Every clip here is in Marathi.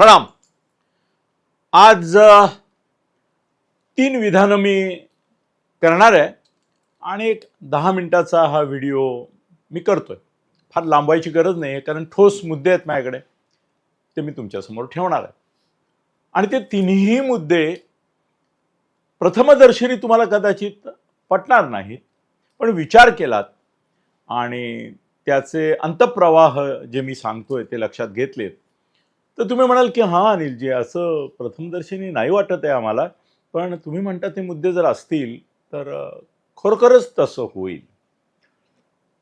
प्रणाम. आज तीन विधानं मी करणार आहे आणि एक दहा मिनिटाचा हा व्हिडिओ मी करतोय. फार लांबायची गरज नाही आहे कारण ठोस मुद्दे आहेत माझ्याकडे. ते मी तुमच्यासमोर ठेवणार आहे. आणि ते तिन्ही मुद्दे प्रथमदर्शनी तुम्हाला कदाचित पटणार नाहीत पण विचार केलात आणि त्याचे अंतप्रवाह जे मी सांगतोय ते लक्षात घेतलेत. तर तुम्ही म्हणाल की हां अनिलजी असं प्रथमदर्शनी नाही वाटत आहे आम्हाला पण तुम्ही म्हणता ते मुद्दे जर असतील तर खरोखरच तसं होईल.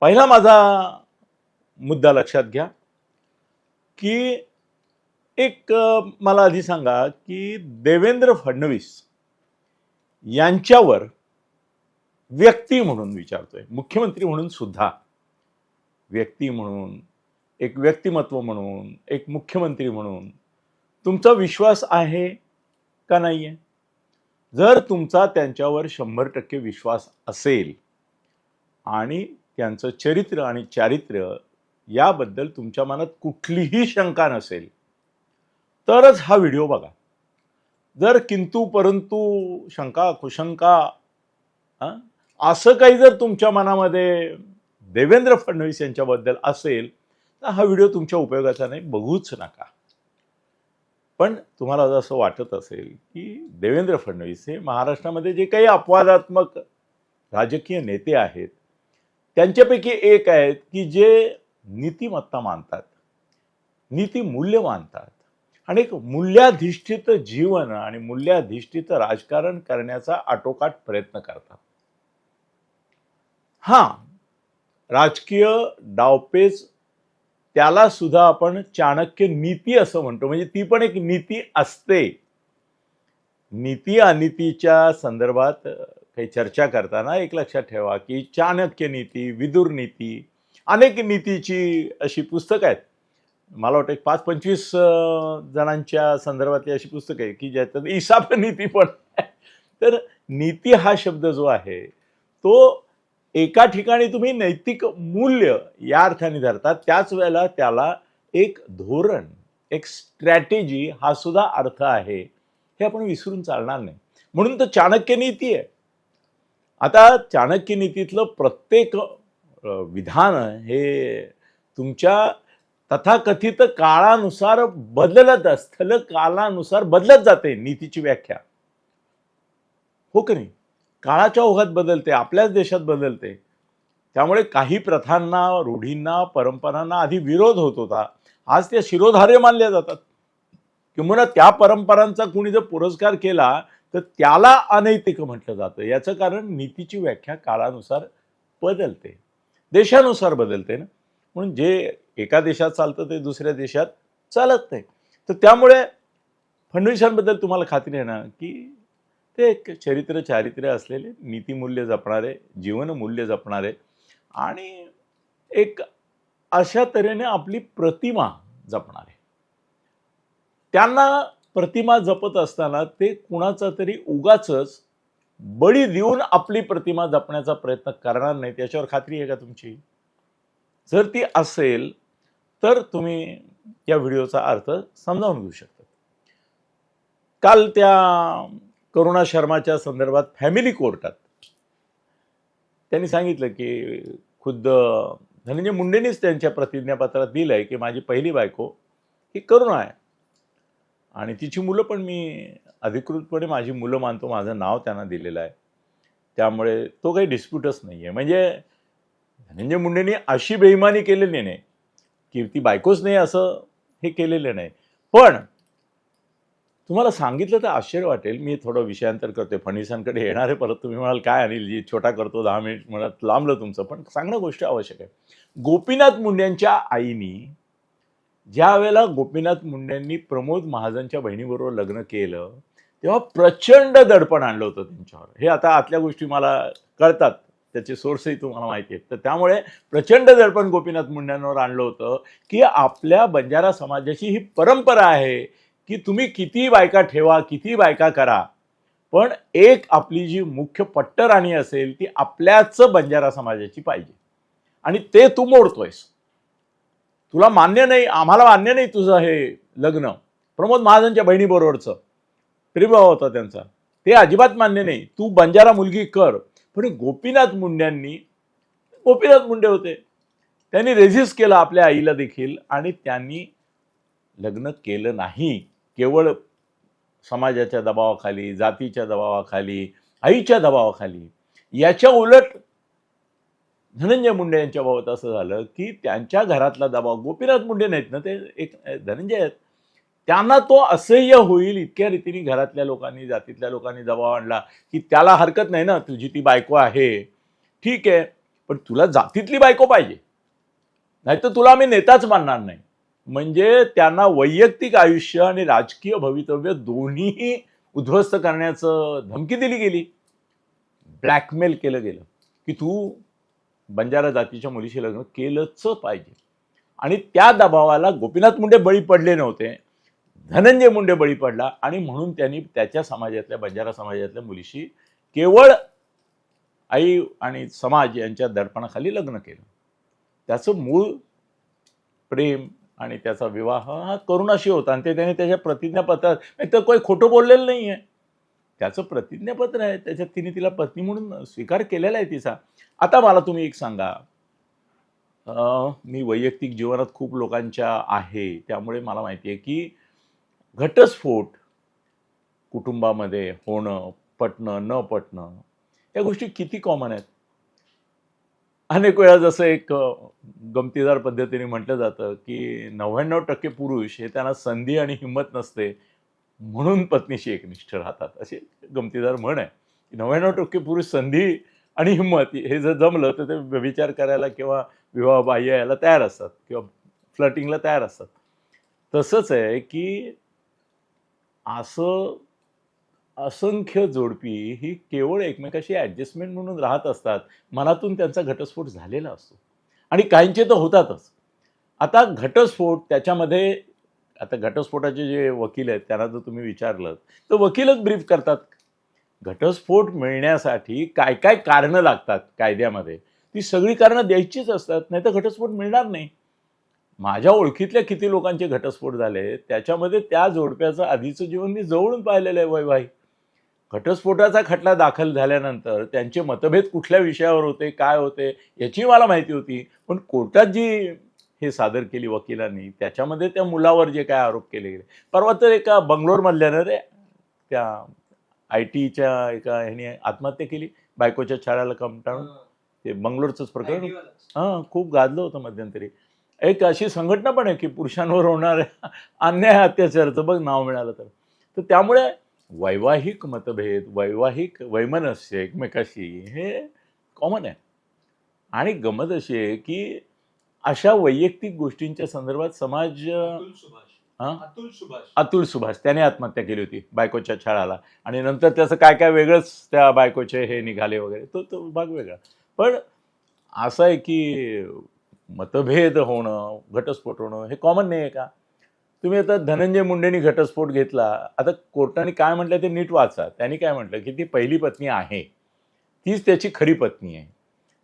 पहिला माझा मुद्दा लक्षात घ्या की एक मला आधी सांगा की देवेंद्र फडणवीस यांच्यावर व्यक्ती म्हणून विचारतोय मुख्यमंत्री म्हणून सुद्धा. व्यक्ती म्हणून एक व्यक्तिमत्व म्हणून एक मुख्यमंत्री म्हणून. तुमचा विश्वास आहे का नाही आहे जर तुमचा त्यांच्यावर शंभर टक्के विश्वास असेल आणि त्यांचं चरित्र आणि चारित्र्य याबद्दल तुमच्या मनात कुठलीही शंका नसेल तरच हा व्हिडिओ बघा. जर किंतु परंतु शंका कुशंका असं काही जर तुमच्या मनामध्ये देवेंद्र फडणवीस यांच्याबद्दल असेल तर हा व्हिडिओ तुमच्या उपयोगाचा नाही बघूच नका. पण तुम्हाला जर असं वाटत असेल की देवेंद्र फडणवीस हे महाराष्ट्रामध्ये जे काही अपवादात्मक राजकीय नेते आहेत त्यांच्यापैकी एक आहेत की जे नीतिमत्ता मानतात नीतिमूल्य मानतात आणि एक मूल्याधिष्ठित जीवन आणि मूल्याधिष्ठित राजकारण करण्याचा आटोकाट प्रयत्न करतात. हां राजकीय डावपेच त्याला सुद्धा आपण चाणक्य नीती असं म्हणतो. म्हणजे ती पण एक नीती असते. नीती अनितीच्या संदर्भात काही चर्चा करताना एक लक्षात ठेवा की चाणक्य नीती विदुर नीती अनेक नीतीची अशी पुस्तकं आहेत. मला वाटतं एक पाच पंचवीस जणांच्या संदर्भातली अशी पुस्तकं आहे की ज्याच्यात इसाप नीती पण तर नीती हा शब्द जो आहे तो एका ठिकाणी तुम्ही नैतिक मूल्य या अर्थाने धरता त्याच वेळेला त्याला एक धोरण एक स्ट्रॅटेजी हा सुद्धा अर्थ आहे. हे आपण विसरून चालणार नाही. म्हणून तर चाणक्य नीती आहे. आता चाणक्य नीतीतलं प्रत्येक विधान हे तुमच्या तथाकथित काळानुसार बदलत स्थल कालानुसार बदलत जाते नीतीची व्याख्या. हो की नाही? काळाच्या ओघात बदलते आपल्याच देशात बदलते. त्यामुळे काही प्रथांना रूढींना परंपरांना आधी विरोध होत होता. आज त्या शिरोधार्य मानल्या जातात. किंवा त्या परंपरांचा कुणी जर पुरस्कार केला तर त्याला अनैतिक म्हटलं जातं. याचं कारण नीतीची व्याख्या काळानुसार बदलते. देशानुसार बदलते ना. म्हणून जे एका देशात चालतं ते दुसऱ्या देशात चालत नाही. तर त्यामुळे फडणवीसांबद्दल तुम्हाला खात्री आहे ना की ते एक चरित्र चारित्र्य असलेले नीतिमूल्य जपणारे जीवनमूल्य जपणारे आणि एक अशा तऱ्हेने आपली प्रतिमा जपणारे. त्यांना प्रतिमा जपत असताना ते कुणाचा तरी उगाच बळी देऊन आपली प्रतिमा जपण्याचा प्रयत्न करणार नाही त्याच्यावर खात्री आहे का तुमची? जर ती असेल तर तुम्ही या व्हिडिओचा अर्थ समजावून घेऊ शकता. काल त्या करुणा शर्माच्या संदर्भात फॅमिली कोर्टात. त्यांनी सांगितलं की खुद्द धनंजय मुंडेंनीच त्यांच्या प्रतिज्ञापत्रात दिलं आहे की माझी पहिली बायको ही करुणा आहे. आणि तिची मुलं पण मी अधिकृतपणे माझी मुलं मानतो माझं नाव त्यांना दिलेलं आहे. त्यामुळे तो काही डिस्प्यूटच नाही आहे म्हणजे धनंजय मुंडेंनी अशी बेईमानी केलेली नाही की ती बायकोच नाही असं हे केलेलं नाही. पण तुम्हाला सांगितलं तर आश्चर्य वाटेल. मी थोडं विषयांतर करते फडणवीसांकडे येणार आहे परत तुम्ही म्हणाल काय अनिलजी छोटा करतो दहा मिनिट म्हणत लांबलं तुमचं. पण सांगणं गोष्ट आवश्यक आहे. गोपीनाथ मुंडेंच्या आईनी ज्या वेळेला गोपीनाथ मुंडेंनी प्रमोद महाजनच्या बहिणीबरोबर लग्न केलं तेव्हा प्रचंड दडपण आणलं होतं त्यांच्यावर. हे आता आतल्या गोष्टी मला कळतात. त्याचे सोर्सही तुम्हाला माहिती आहेत. तर त्यामुळे प्रचंड दडपण गोपीनाथ मुंड्यांवर आणलं होतं की आपल्या बंजारा समाजाची ही परंपरा आहे की तुम्ही किती बायका ठेवा किती बायका करा. पण एक आपली जी मुख्य पट्टराणी असेल ती आपल्याच बंजारा समाजाची पाहिजे. आणि ते तू मोडतोयस. तुला मान्य नाही आम्हाला मान्य नाही तुझं हे लग्न. प्रमोद महाजनच्या बहिणीबरोबरचं. प्रेमभाव होता त्यांचा. ते अजिबात मान्य नाही. तू बंजारा मुलगी कर. पण गोपीनाथ मुंड्यांनी गोपीनाथ मुंडे होते. त्यांनी रेझिस्ट केलं आपल्या आईला देखील आणि त्यांनी लग्न केलं नाही. केवळ समाजाच्या दबावाखाली जातीच्या दबावाखाली आईच्या दबावाखाली याच्या उलट धनंजय मुंडे यांच्या बाबत असं झालं की त्यांच्या घरातला दबाव गोपीनाथ मुंडे नाहीत ना ते एक धनंजय आहेत. त्यांना तो असह्य होईल इतक्या रीतीने घरातल्या लोकांनी जातीतल्या लोकांनी दबाव आणला की त्याला हरकत नाही ना तुझी ती बायको आहे. ठीक आहे पण तुला जातीतली बायको पाहिजे. नाहीतर तुला आम्ही नेताच मानणार नाही. म्हणजे त्यांना वैयक्तिक आयुष्य आणि राजकीय भवितव्य दोन्हीही उद्ध्वस्त करण्याचं धमकी दिली गेली. ब्लॅकमेल केलं गेलं. की तू बंजारा जातीच्या मुलीशी लग्न केलंच पाहिजे. आणि त्या दबावाला गोपीनाथ मुंडे बळी पडले नव्हते. धनंजय मुंडे बळी पडला आणि म्हणून त्यांनी त्याच्या समाजातल्या बंजारा समाजातल्या मुलीशी केवळ आई आणि समाज यांच्या दडपणाखाली लग्न केलं. त्याचं मूळ प्रेम आणि त्याचा विवाह हा करुणाशी होता. आणि ते त्याने त्याच्या प्रतिज्ञापत्रात नाही तर काही खोटं बोललेलं नाही आहे त्याचं प्रतिज्ञापत्र आहे. त्याच्यात तिने तिला पत्नी म्हणून स्वीकार केलेला आहे तिचा. आता मला तुम्ही एक सांगा. मी वैयक्तिक जीवनात खूप लोकांच्या आहे. त्यामुळे मला माहिती आहे की घटस्फोट कुटुंबामध्ये होणं पटणं न पटणं या गोष्टी किती कॉमन आहेत? अनेक वेळा जसं एक गमतीदार पद्धतीने म्हटलं जातं की नव्याण्णव टक्के पुरुष हे त्यांना संधी आणि हिंमत नसते म्हणून पत्नीशी एकनिष्ठ राहतात. असे गमतीदार म्हण आहे. की नव्याण्णव टक्के पुरुष संधी आणि हिंमत हे जर जमलं तर ते विचार करायला किंवा विवाह बाह्य यायला तयार असतात किंवा फ्लटिंगला तयार असतात. तसंच आहे की असं असंख्य जोडपी ही केवळ एकमेकाशी ॲडजस्टमेंट म्हणून राहत असतात. मनातून त्यांचा घटस्फोट झालेला असतो. आणि काहींचे तर होतातच. आता घटस्फोट त्याच्यामध्ये आता घटस्फोटाचे जे वकील आहेत त्यांना जर तुम्ही विचारलं तर वकीलच ब्रीफ करतात. घटस्फोट मिळण्यासाठी काय काय कारणं लागतात कायद्यामध्ये? ती सगळी कारणं द्यायचीच असतात नाही तर घटस्फोट मिळणार नाही. माझ्या ओळखीतल्या किती लोकांचे घटस्फोट झाले त्याच्यामध्ये त्या जोडप्याचं आधीचं जीवन मी जवळून पाहिलेलं आहे वैवाहिक घटस्फोटाचा खटला दाखल झाल्यानंतर त्यांचे मतभेद कुठल्या विषयावर होते काय होते याची मला माहिती होती. पण कोर्टात जी हे सादर केली वकिलांनी त्याच्यामध्ये त्या मुलावर जे काय आरोप केले गेले. परवा तर एका बंगलोरमधल्यानं रे त्या आय टीच्या एका ह्याने आत्महत्या केली बायकोच्या छाड्याला कंटाळून ते बंगलोरचंच प्रकरण हां खूप गाजलं होतं मध्यंतरी. एक अशी संघटना पण आहे की पुरुषांवर होणाऱ्या अन्याय अत्याचाराचं बघ नाव मिळालं तर. तर त्यामुळे वैवाहिक मतभेद वैवाहिक वैमनस्य एकमेकाशी हे कॉमन आहे. आणि गमत अशी आहे की अशा वैयक्तिक गोष्टींच्या संदर्भात समाज अतुल सुभाष. हां? अतुल सुभाष. अतुल सुभाष त्याने आत्महत्या केली होती बायकोच्या छळाला. आणि नंतर त्याचं काय काय वेगळंच त्या बायकोचे हे निघाले वगैरे तो तो भाग वेगळा. पण असं आहे की मतभेद होणं घटस्फोट होणं हे कॉमन नाही आहे का? तुम्ही आता धनंजय मुंडेंनी घटस्फोट घेतला. आता कोर्टाने काय म्हटलं ते नीट वाचा. त्यांनी काय म्हटलं की ती पहिली पत्नी आहे. तीच त्याची खरी पत्नी आहे.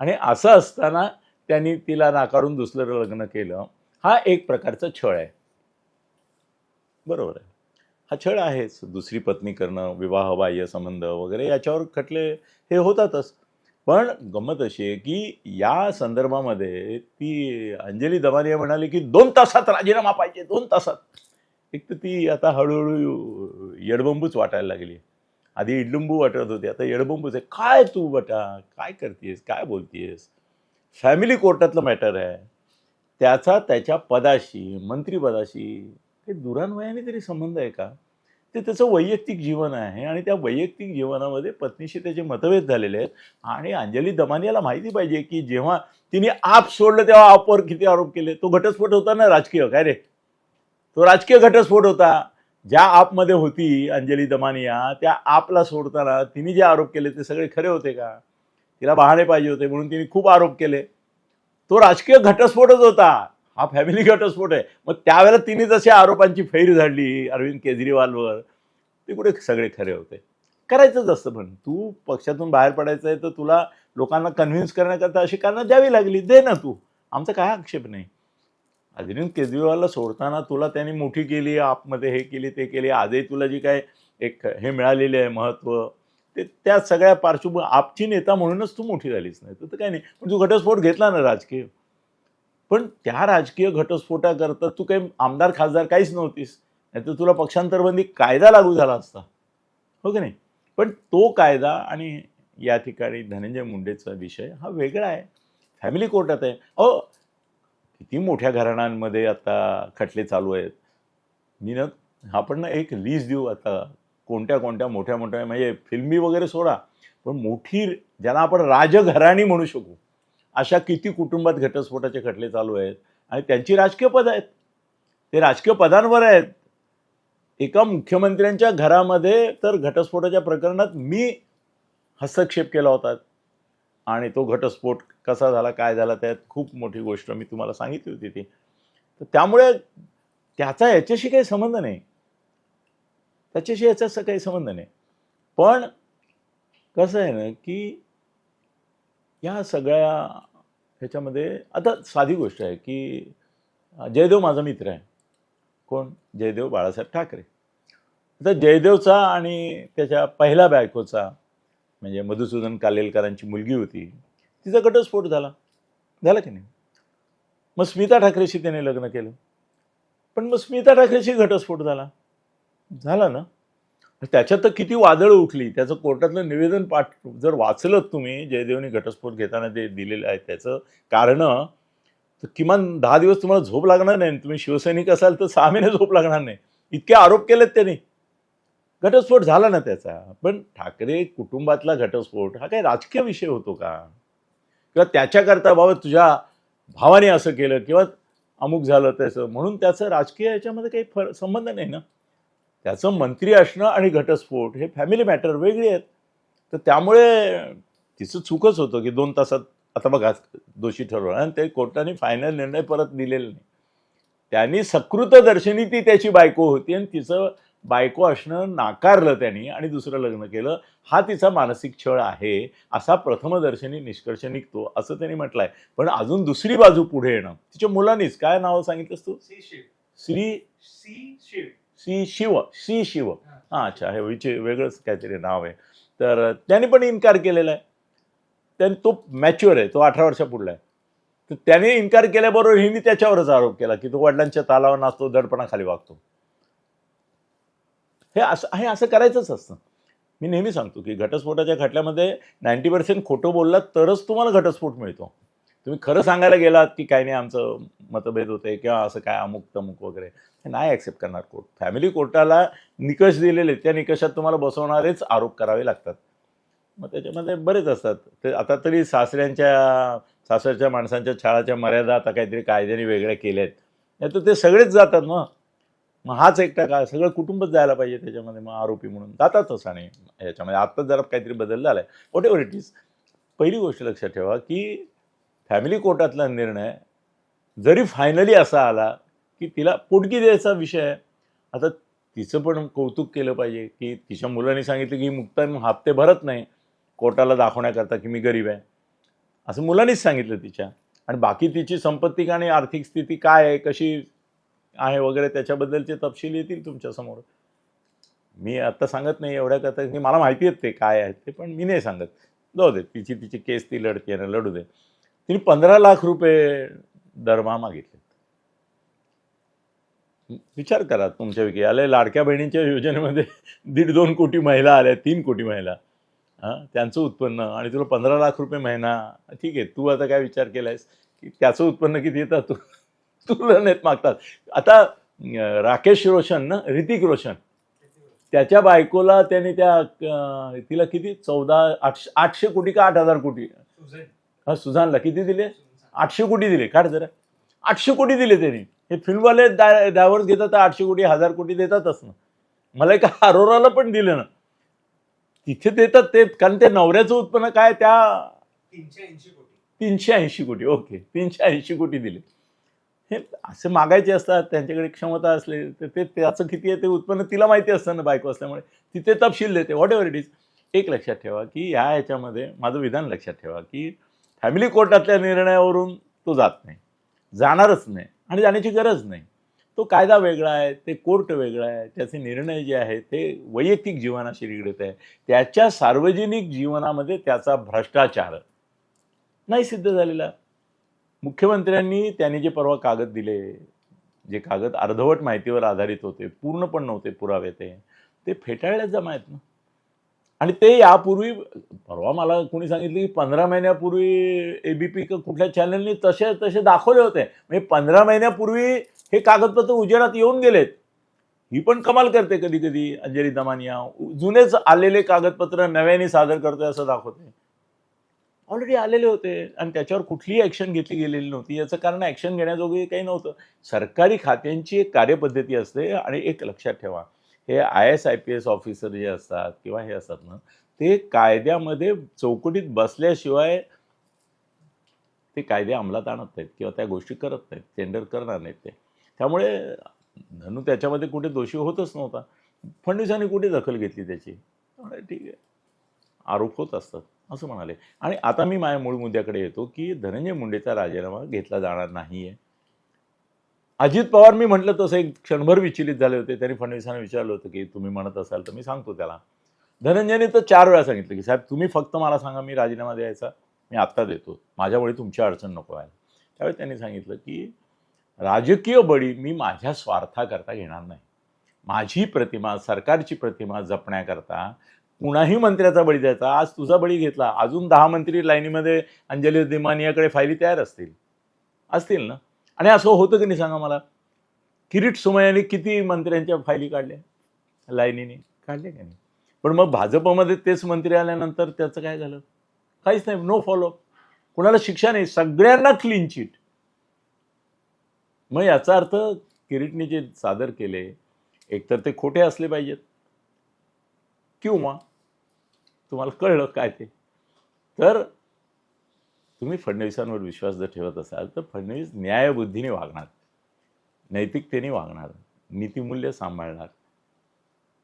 आणि असं असताना त्यांनी तिला नाकारून दुसरं लग्न केलं. हा एक प्रकारचा छळ आहे. बरोबर आहे. हा छळ आहेच. दुसरी पत्नी करणं विवाहबाह्य संबंध वगैरे याच्यावर खटले हे होतातच. पण गंमत अशी आहे की या संदर्भामध्ये ती अंजली दमानिया म्हणाली की दोन तासात राजीनामा पाहिजे दोन तासात. एक तर ती आता हळूहळू येडबंबूच वाटायला लागली. आधी इडलुंबू वाटत होती आता येडबंबूच आहे. काय तू बटा? काय करतेस? काय बोलतेस? फॅमिली कोर्टातलं मॅटर आहे. त्याचा त्याच्या पदाशी मंत्रिपदाशी हे दुरान्वयाने तरी संबंध आहे का? ते त्याचं वैयक्तिक जीवन आहे आणि त्या वैयक्तिक जीवनामध्ये पत्नीशी त्याचे मतभेद झालेले आहेत. आणि अंजली दमानियाला माहिती पाहिजे की जेव्हा तिने आप सोडलं तेव्हा आपवर किती आरोप केले? तो घटस्फोट होता ना राजकीय? काय रे? तो राजकीय घटस्फोट होता. ज्या आपमध्ये होती अंजली दमानिया त्या आपला सोडताना तिने जे आरोप केले ते सगळे खरे होते का? तिला बहाणे पाहिजे होते म्हणून तिने खूप आरोप केले. तो राजकीय घटस्फोटच होता. हा फॅमिली घटस्फोट आहे. मग त्यावेळेला तिने जशी आरोपांची फैर झाडली अरविंद केजरीवालवर ते कुठे सगळे खरे होते. करायचंच असतं पण. तू पक्षातून बाहेर पडायचं आहे तर तुला लोकांना कन्व्हिन्स करण्याकरता अशी कारणं द्यावी लागली. दे ना तू. आमचा काय आक्षेप नाही. अरविंद केजरीवालला सोडताना तुला त्यांनी मोठी केली आपमध्ये हे केली ते केली. आजही तुला जी काय एक हे मिळालेले आहे महत्त्व ते त्या सगळ्या पार्श्वभूमी आपची नेता म्हणूनच तू मोठी झालीच नाही तर काय नाही. पण तू घटस्फोट घेतला ना राजकीय. पण त्या राजकीय घटस्फोटाकरता तू काही आमदार खासदार काहीच नव्हतीस. नाही तर तुला पक्षांतरबंदी कायदा लागू झाला असता. हो की नाही? पण तो कायदा आणि या ठिकाणी धनंजय मुंडेचा विषय हा वेगळा आहे. फॅमिली कोर्टात आहे. अहो किती मोठ्या घराण्यांमध्ये आता खटले चालू आहेत. मी ना आपण ना एक लिस्ट देऊ आता. कोणत्या कोणत्या मोठ्या मोठ्या म्हणजे फिल्मी वगैरे सोडा. पण मोठी ज्याला आपण राजघराणी म्हणू शकू अशा किती कुटुंबात घटस्फोटाचे खटले चालू आहेत आणि त्यांची राजकीय पद आहेत. ते राजकीय पदांवर आहेत. एका मुख्यमंत्र्यांच्या घरामध्ये तर घटस्फोटाच्या प्रकरणात मी हस्तक्षेप केला होता. आणि तो घटस्फोट कसा झाला काय झाला त्यात खूप मोठी गोष्ट मी तुम्हाला सांगितली होती ती. तर त्यामुळे त्याचा याच्याशी काही संबंध नाही. त्याच्याशी याचा काही संबंध नाही. पण कसं आहे ना की या सगळ्या ह्याच्यामध्ये आता साधी गोष्ट आहे की जयदेव माझा मित्र आहे. कोण? जयदेव बाळासाहेब ठाकरे. आता जयदेवचा आणि त्याच्या पहिल्या बायकोचा म्हणजे मधुसूदन कालेलकरांची मुलगी होती तिचा घटस्फोट झाला. झाला की नाही? मग स्मिता ठाकरेशी त्याने लग्न केलं. पण मग स्मिता ठाकरेशी घटस्फोट झाला. झाला ना? त्याच्यात तर किती वादळ उठली त्याचं कोर्टातलं निवेदन पाठ जर वाचलं तुम्ही जयदेवने घटस्फोट घेताना ते दिलेलं आहे त्याचं कारण तर किमान दहा दिवस तुम्हाला झोप लागणार नाही. तुम्ही शिवसैनिक असाल तर सहा महिने झोप लागणार नाही. इतके आरोप केलेत त्यांनी. घटस्फोट झाला ना त्याचा. पण ठाकरे कुटुंबातला घटस्फोट हा काही राजकीय विषय होतो का? किंवा त्याच्याकरता बाबा तुझ्या भावाने असं केलं किंवा अमुक झालं त्याचं म्हणून त्याचं राजकीय याच्यामध्ये काही फर संबंध नाही ना? त्याचं मंत्री असणं आणि घटस्फोट हे फॅमिली मॅटर वेगळी आहेत. तर त्यामुळे तिचं चूकच होतं की दोन तासात आता बघा दोषी ठरवलं आणि ते कोर्टाने फायनल निर्णय परत दिलेला नाही. त्यांनी सकृत दर्शनी ती त्याची बायको होती आणि तिचं बायको असणं नाकारलं त्यांनी आणि दुसरं लग्न केलं. हा तिचा मानसिक छळ आहे असा प्रथमदर्शनी निष्कर्ष निघतो असं त्यांनी म्हटलंय. पण अजून दुसरी बाजू पुढे येणं. तिच्या मुलांनीच काय नाव सांगितलंस तू? C Shiv. Shri C Shiv C Shiv हां. अच्छा हे विचे वेगळंच काहीतरी नाव आहे. तर त्याने पण इन्कार केलेला आहे. त्याने तो मॅच्युअर आहे तो अठरा वर्षा पुढला आहे. तर त्याने इन्कार केल्याबरोबर हिने त्याच्यावरच आरोप केला की तो वडिलांच्या तालावर नाचतो दडपणाखाली वागतो. हे असं हे असं करायचंच असतं. मी नेहमी सांगतो की घटस्फोटाच्या खटल्यामध्ये नाईन्टी पर्सेंट खोटं बोललात तरच तुम्हाला घटस्फोट मिळतो. तुम्ही खरं सांगायला गेलात की काही नाही आमचं मतभेद होते किंवा असं काय अमुक तमुक वगैरे. हे नाही ॲक्सेप्ट करणार कोर्ट फॅमिली कोर्टाला निकष दिलेले आहेत. त्या निकषात तुम्हाला बसवणारेच आरोप करावे लागतात. मग त्याच्यामध्ये बरेच असतात. ते आता तरी सासऱ्यांच्या सासरच्या माणसांच्या छळाच्या मर्यादा आता काहीतरी कायद्याने वेगळ्या केल्या आहेत नाही तर ते सगळेच जातात मग मग हाच एकटा का? सगळं कुटुंबच जायला पाहिजे त्याच्यामध्ये मग आरोपी म्हणून. जातातच आणि याच्यामध्ये. आत्ताच जरा काहीतरी बदल झाला आहे वॉट एव्हर इट इज पहिली गोष्ट लक्षात ठेवा की फॅमिली कोर्टातला निर्णय जरी फायनली असा आला की तिला पोटगी द्यायचा विषय आहे. आता तिचं पण कौतुक केलं पाहिजे की तिच्या मुलांनी सांगितलं की मुक्ता हप्ते भरत नाही. कोर्टाला दाखवण्याकरता की मी गरीब आहे. असं मुलांनीच सांगितलं तिच्या. आणि बाकी तिची संपत्ती आणि आर्थिक स्थिती काय आहे कशी आहे वगैरे त्याच्याबद्दलचे तपशील येतील तुमच्यासमोर. मी आत्ता सांगत नाही एवढ्या करता की मला माहिती आहेत ते काय आहेत ते पण मी नाही सांगत. जाऊ दे तिची तिची केस ती लढते ना लढू दे. तिने पंधरा लाख रुपये दरमा मागितले. विचार करा तुमच्यापैकी. आले लाडक्या बहिणींच्या योजनेमध्ये दीड दोन कोटी महिला आल्या तीन कोटी महिला. हां त्यांचं उत्पन्न आणि तुला पंधरा लाख रुपये महिना. ठीक आहे तू आता काय विचार केलायस? की त्याचं उत्पन्न किती येतं? तू तुला नाहीत मागतात. आता राकेश रोशन ना ऋतिक रोशन. त्याच्या बायकोला त्याने त्या तिला किती? चौदा आठशे आठशे कोटी का आठ हजार कोटी? हा सुझानला किती दिले? आठशे कोटी दिले. काढ जरा. आठशे कोटी दिले त्यांनी. हे फिल्मवाले दा डायव्हर्स घेतात तर आठशे कोटी हजार कोटी देतातच ना. मला एका अरोराला पण दिलं ना. तिथे देतात ते कारण ते नवऱ्याचं उत्पन्न काय त्या तीनशे ऐंशी कोटी. तीनशे ऐंशी कोटी ओके. तीनशे ऐंशी कोटी दिले. हे असे मागायचे असतात त्यांच्याकडे क्षमता असले तर ते त्याचं किती आहे ते उत्पन्न तिला माहिती असतं ना बायको असल्यामुळे. तिथे तपशील देते व्हॉट एव्हर इट इज एक लक्षात ठेवा की ह्या ह्याच्यामध्ये माझं विधान लक्षात ठेवा की फॅमिली कोर्टातल्या निर्णयावरून तो जात नाही. जाणारच नाही. आणि जाण्याची गरज नाही. तो कायदा वेगळा आहे ते कोर्ट वेगळा आहे त्याचे निर्णय जे आहेत ते वैयक्तिक जीवनाशी निगडीत आहे. त्याच्या सार्वजनिक जीवनामध्ये त्याचा भ्रष्टाचार नाही सिद्ध झालेला. मुख्यमंत्र्यांनी त्याने जे परवा कागद दिले जे कागद अर्धवट माहितीवर आधारित होते पूर्ण पण नव्हते पुरावे ते ते जमा आहेत ना. आणि ते यापूर्वी परवा मला कोणी सांगितलं की पंधरा महिन्यापूर्वी एबीपी कुठल्या चॅनलनी तसे तसे दाखवले होते. म्हणजे पंधरा महिन्यापूर्वी हे कागदपत्र उजेडात येऊन गेलेत. ही पण कमाल करते कधी कधी अंजली दमानिया. जुनेच आलेले कागदपत्र नव्याने सादर करतोय असं दाखवते ऑलरेडी आलेले होते आणि त्याच्यावर कुठलीही ॲक्शन घेतली गेलेली नव्हती. याचं कारण ॲक्शन घेण्याजोगे काही नव्हतं. सरकारी खात्यांची एक कार्यपद्धती असते आणि एक लक्षात ठेवा. हे I S I P S officer जे असतात किंवा हे असतात ना ते कायद्यामध्ये चौकटीत बसल्याशिवाय ते कायदे अंमलात आणत नाहीत किंवा त्या गोष्टी करत नाहीत टेंडर करणार नाहीत ते. त्यामुळे धनू त्याच्यामध्ये कुठे दोषी होतच नव्हता. फडणवीसांनी कुठे दखल घेतली त्याची? त्यामुळे ठीक आहे. आरोप होत असतात असं म्हणाले. आणि आता मी माझ्या मूळ मुद्द्याकडे येतो की धनंजय मुंडेचा राजीनामा घेतला जाणार नाही आहे अजित पवार मी म्हटलं तसं एक क्षणभर विचलित झाले होते. त्यांनी फडणवीसांना विचारलं होतं की तुम्ही म्हणत असाल तर मी सांगतो त्याला. धनंजयने तर चार वेळा सांगितलं की साहेब तुम्ही फक्त मला सांगा मी राजीनामा द्यायचा मी आत्ता देतो. माझ्यामुळे तुमची अडचण नको व्हायला. त्यावेळी त्यांनी सांगितलं की राजकीय बळी मी माझ्या स्वार्थाकरता घेणार नाही. माझी प्रतिमा सरकारची प्रतिमा जपण्याकरता कुणाही मंत्र्याचा बळी द्यायचा. आज तुझा बळी घेतला. अजून दहा मंत्री लाईनीमध्ये अंजली दिमानियाकडे फायली तयार असतील. असतील ना? आणि असं होतं की नाही सांगा मला? किरीट सोमय्याने किती मंत्र्यांच्या फायली काढल्या? लाईनीने. काढल्या का नाही? पण मग भाजपमध्ये तेच मंत्री आल्यानंतर त्याचं काय झालं? काहीच नाही नो फॉलो कुणाला शिक्षा नाही सगळ्यांना क्लीन चिट मग याचा अर्थ किरीटने जे सादर केले एकतर ते खोटे असले पाहिजेत. किंवा तुम्हाला कळलं काय ते? तर तुम्ही फडणवीसांवर विश्वास जर ठेवत असाल तर फडणवीस न्यायबुद्धीने वागणार नैतिकतेने वागणार नीतिमूल्य सांभाळणार.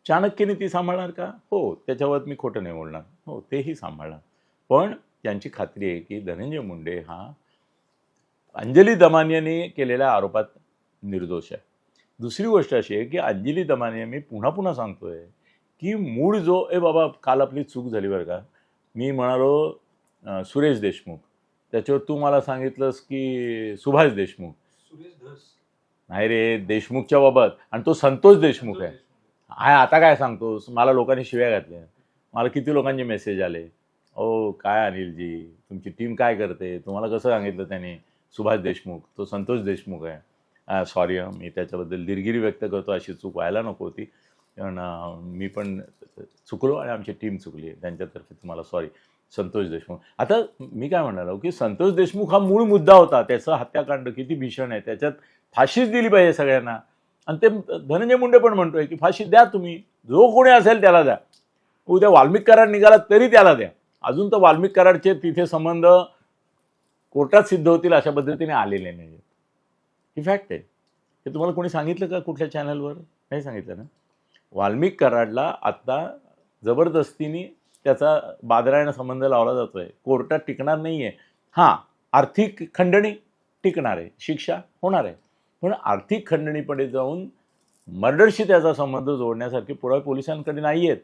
चाणक्य नीती सांभाळणार का? हो त्याच्यावर मी खोटं नाही बोलणार. हो तेही सांभाळणार. पण त्यांची खात्री आहे की धनंजय मुंडे हा अंजली दमानियाने केलेल्या आरोपात निर्दोष आहे. दुसरी गोष्ट अशी आहे की अंजली दमानिया मी पुन्हा पुन्हा सांगतोय की मूळ जो ए बाबा काल आपली चूक झाली बरं का? मी म्हणालो सुरेश देशमुख. त्याच्यावर तू मला सांगितलंस की सुभाष देशमुख. नाही रे देशमुखच्या बाबत. आणि तो संतोष देशमुख आहे. आहे आता काय सांगतोस? मला लोकांनी शिव्या घातल्या. मला किती लोकांचे मेसेज आले? ओ काय अनिलजी? तुमची टीम काय करते? तुम्हाला कसं सांगितलं त्याने? सुभाष देशमुख. तो संतोष देशमुख आहे. सॉरी मी त्याच्याबद्दल दिलगिरी व्यक्त करतो. अशी चूक व्हायला नको होती. कारण मी पण चुकलो आणि आमची टीम चुकली. आहे त्यांच्यातर्फे तुम्हाला सॉरी संतोष देशमुख. आता मी काय म्हणालो की संतोष देशमुख हा मूळ मुद्दा होता. त्याचं हत्याकांड किती भीषण आहे. त्याच्यात फाशीच दिली पाहिजे सगळ्यांना. आणि ते धनंजय मुंडे पण म्हणतोय की फाशी द्या तुम्ही. जो कोणी असेल त्याला द्या. उद्या वाल्मिक करार निघाला तरी त्याला द्या. अजून तर वाल्मिक करारचे तिथे संबंध कोर्टात सिद्ध होतील अशा पद्धतीने आलेले नाही ही फॅक्ट आहे. हे तुम्हाला कोणी सांगितलं का कुठल्या चॅनलवर नाही सांगितलं ना? वाल्मिक कराडला आत्ता जबरदस्तीने त्याचा बादरायण संबंध लावला जातोय. कोर्टात टिकणार नाही आहे हां आर्थिक खंडणी टिकणार आहे. शिक्षा होणार आहे. पण आर्थिक खंडणीकडे जाऊन मर्डरशी त्याचा संबंध जोडण्यासारखे पुरावे पोलिसांकडे नाही आहेत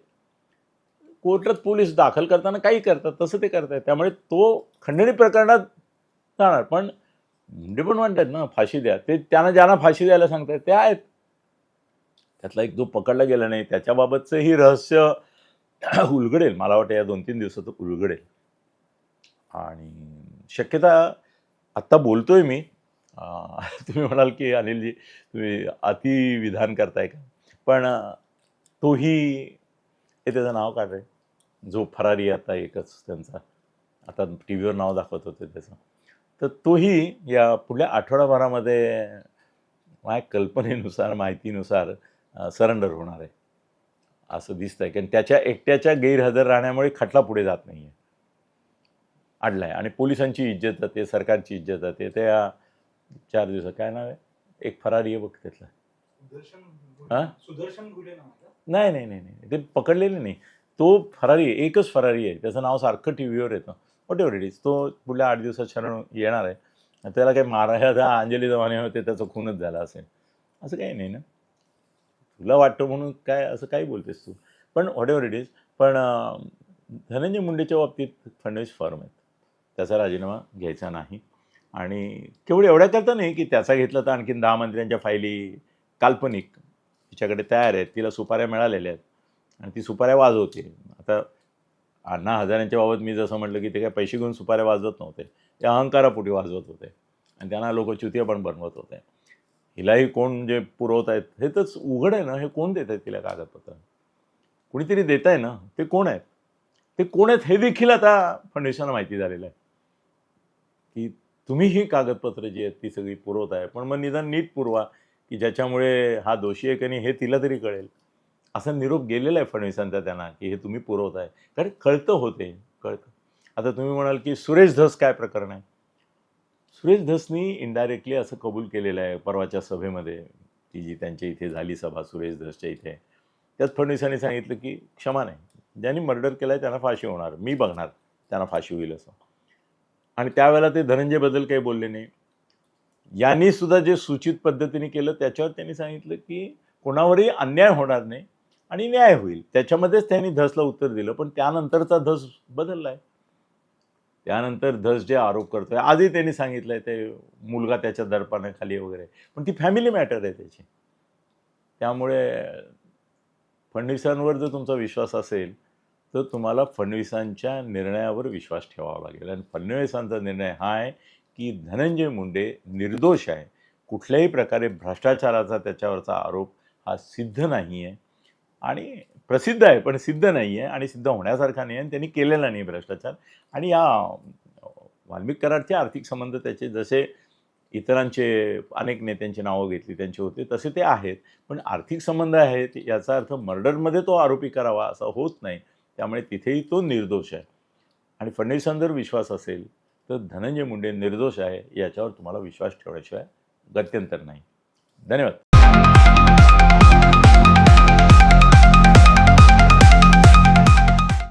कोर्टात पोलीस दाखल करताना काही करतात तसं ते करतात त्यामुळे तो खंडणी प्रकरणात जाणार. पण मुंडे पण म्हणतात ना फाशी द्या. ते त्यांना ज्यांना फाशी द्यायला सांगतात ते आहेत. त्यातला एक जो पकडला गेला नाही त्याच्याबाबतचंही रहस्य उलगडेल. मला वाटतं या दोन तीन दिवसात उलगडेल. आणि शक्यता आत्ता बोलतोय मी. तुम्ही म्हणाल की अनिलजी तुम्ही अति विधान करताय का? पण तोही हे त्याचं नाव काढ रे? जो फरारी आता एकच त्यांचा. आता टी व्हीवर नाव दाखवत होते त्याचं. तर तोही या पुढल्या आठवडाभरामध्ये माझ्या कल्पनेनुसार माहितीनुसार सरेंडर होणार आहे. असं दिसतंय. कारण त्याच्या एकट्याच्या गैरहजर राहण्यामुळे खटला पुढे जात नाही आहे अडलाय आणि पोलिसांची इज्जत जाते सरकारची इज्जत जाते. त्या चार दिवसात काय नाव आहे? एक फरारी आहे बघ त्यातलं. सुदर्शन हा? आहे? नाही नाही नाही नाही. ते पकडलेले नाही. तो फरारी आहे. एकच फरारी आहे. त्याचं नाव सारखं टी व्हीवर येतं. वॉट एव्हर इट इज तो पुढल्या आठ दिवसात शरण येणार आहे. त्याला काही मारायला अंजली जमाने होते. त्याचा खूनच झाला असेल. असं काही नाही ना? तुला वाटतं म्हणून काय असं काही बोलतेस तू. पण व्हॉट एव्हर इट इज पण धनंजय मुंडेच्या बाबतीत फडणवीस फॉर्म आहेत. त्याचा राजीनामा घ्यायचा नाही. आणि केवळ एवढ्या करता नाही की त्याचा घेतला तर आणखीन दहा मंत्र्यांच्या फायली काल्पनिक तिच्याकडे तयार आहेत. तिला सुपाऱ्या मिळालेल्या आहेत. आणि ती सुपाऱ्या वाजवते. आता अण्णा हजारांच्या बाबत मी जसं म्हटलं की ते काय पैसे घेऊन सुपाऱ्या वाजवत नव्हते. ते अहंकारापोटी वाजवत होते. आणि त्यांना लोक चुतिया पण बनवत होते. हिलाही कोण जे पुरवत आहेत हे तर उघड आहे ना हे कोण देत आहेत तिला कागदपत्र? कुणीतरी देत आहे ना ते कोण आहेत? ते कोण आहेत हे देखील आता फडणवीसांना माहिती झालेलं आहे. की तुम्ही ही कागदपत्र जी आहेत ती सगळी पुरवत आहे. पण मग निदान नीट पुरवा की ज्याच्यामुळे हा दोषी आहे की नाही हे तिला तरी कळेल. असा निरोप गेलेला आहे फडणवीसांचा त्यांना की हे तुम्ही पुरवत आहे कारण कळतं होते कळतं. आता तुम्ही म्हणाल की सुरेश धस काय प्रकरण आहे? सुरेश धसनी इनडायरेक्टली असं कबूल केलेलं आहे परवाच्या सभेमध्ये ती जी त्यांच्या इथे झाली सभा सुरेश धसच्या इथे. त्यात फडणवीसांनी सांगितलं की क्षमा नाही. ज्यांनी मर्डर केला आहे त्यांना फाशी होणार. मी बघणार त्यांना फाशी होईल असं. आणि त्यावेळेला ते धनंजयबद्दल काही बोलले नाही. यांनी सुद्धा जे सूचित पद्धतीने केलं त्याच्यावर त्यांनी सांगितलं की कोणावरही अन्याय होणार नाही आणि न्याय होईल. त्याच्यामध्येच त्यांनी धसला उत्तर दिलं पण त्यानंतरचा धस बदलला आहे त्यानंतर धस जे आरोप करतोय आजही त्यांनी सांगितलंय ते मुलगा त्याच्या दर्पानाखाली वगैरे. पण ती फॅमिली मॅटर आहे त्याची. त्यामुळे फडणवीसांवर जर तुमचा विश्वास असेल तर तुम्हाला फडणवीसांच्या निर्णयावर विश्वास ठेवावा लागेल. आणि फडणवीसांचा निर्णय हा आहे की धनंजय मुंडे निर्दोष आहे. कुठल्याही प्रकारे भ्रष्टाचाराचा त्याच्यावरचा आरोप हा सिद्ध नाही आहे आणि प्रसिद्ध आहे पण सिद्ध नाही आहे आणि सिद्ध होण्यासारखा नाही आहे आणि त्यांनी केलेला नाही भ्रष्टाचार. आणि या वाल्मिक करारचे आर्थिक संबंध त्याचे जसे इतरांचे अनेक नेत्यांची नावं घेतली त्यांचे होते तसे ते आहेत. पण आर्थिक संबंध आहेत याचा अर्थ मर्डरमध्ये तो आरोपी करावा असा होत नाही. त्यामुळे तिथेही तो निर्दोष आहे. आणि फडणवीसांवर विश्वास असेल तर धनंजय मुंडे निर्दोष आहे याच्यावर तुम्हाला विश्वास ठेवण्याशिवाय गत्यंतर नाही. धन्यवाद.